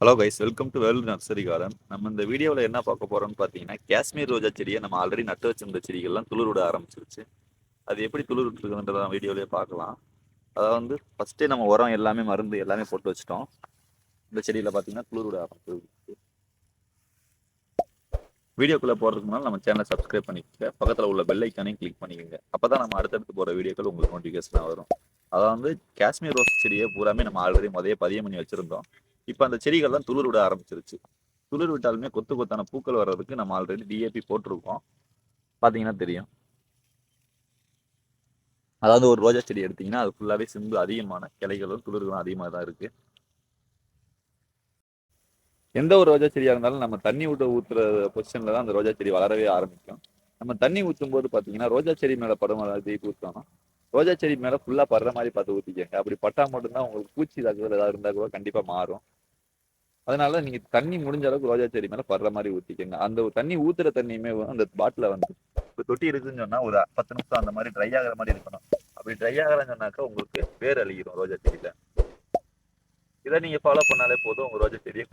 Hello guys welcome to world nursery garden நம்ம இந்த வீடியோவில் என்ன பார்க்க போகிறோம்னு பார்த்தீங்கன்னா காஷ்மீர் ரோஜா செடியை நம்ம ஆல்ரெடி நட்டு வச்சிருந்த செடிகள்லாம் துளிர் விட ஆரம்பிச்சிருச்சு. அது எப்படி துளிர் விட்டுருக்குன்றத வீடியோலேயே பார்க்கலாம். அதாவது வந்து ஃபஸ்ட்டே நம்ம உரம் எல்லாமே மருந்து எல்லாமே போட்டு வச்சிட்டோம். இந்த செடியில் பார்த்தீங்கன்னா துளிர் விட ஆரம்பிச்சிருக்கு வீடியோக்குள்ளே போகிறதுக்கு முன்னால் நம்ம சேனலை சப்ஸ்கிரைப் பண்ணிக்கோங்க. பக்கத்தில் உள்ள பெல் ஐக்கானையும் கிளிக் பண்ணிக்கோங்க. அப்போ தான் நம்ம அடுத்தடுத்து போகிற வீடியோக்கள் உங்களுக்கு நோட்டிஃபிகேஷனாக வரும். அதாவது வந்து காஷ்மீர் ரோஸ் செடியை பூராமே நம்ம ஆல்ரெடி முதைய பதியம் பண்ணி வச்சுருந்தோம். இப்போ அந்த செடிகள்லாம் துளிர் விட ஆரம்பிச்சிருச்சு. துளிர் விட்டாலுமே கொத்து கொத்தான பூக்கள் வர்றதுக்கு நம்ம ஆல்ரெடி டிஏபி போட்டிருக்கோம். பார்த்தீங்கன்னா தெரியும். அதாவது ஒரு ரோஜா செடி எடுத்தீங்கன்னா அது ஃபுல்லாகவே சிம்பு அதிகமான கிளைகளும் துளிர்களும் அதிகமாக தான் இருக்கு. எந்த ஒரு ரோஜா செடியாக இருந்தாலும் நம்ம தண்ணி விட்டு ஊற்றுற பொசிஷனில் தான் அந்த ரோஜா செடி வளரவே ஆரம்பிக்கும். நம்ம தண்ணி ஊற்றும் போது பார்த்தீங்கன்னா ரோஜா செடி மேலே படம் அதாவது ஊற்றணும் ரோஜா செடி மேலே ஃபுல்லாக படுற மாதிரி பார்த்து ஊற்றிக்கங்க அப்படி பட்டா மட்டும்தான் உங்களுக்கு பூச்சி தாக்குதல் ஏதாவது இருந்தால் கூட கண்டிப்பாக மாறும். அதனால நீங்க தண்ணி முடிஞ்ச அளவுக்கு ரோஜா செடி மேல படுற மாதிரி ஊத்திக்கோங்க. அந்த தண்ணி ஊத்துற தண்ணியுமே அந்த பாட்டில வந்து இப்போ தொட்டி இருக்குன்னு சொன்னா ஒரு பத்து நிமிஷம் அந்த மாதிரி ட்ரை ஆகிற மாதிரி இருக்கணும். அப்படி ட்ரை ஆகலன்னு சொன்னாக்கா உங்களுக்கு வேர் அழிகிடும் ரோஜா செடியில. இதை நீங்க ஃபாலோ பண்ணாலே போதும். உங்க ரோஜா செடியை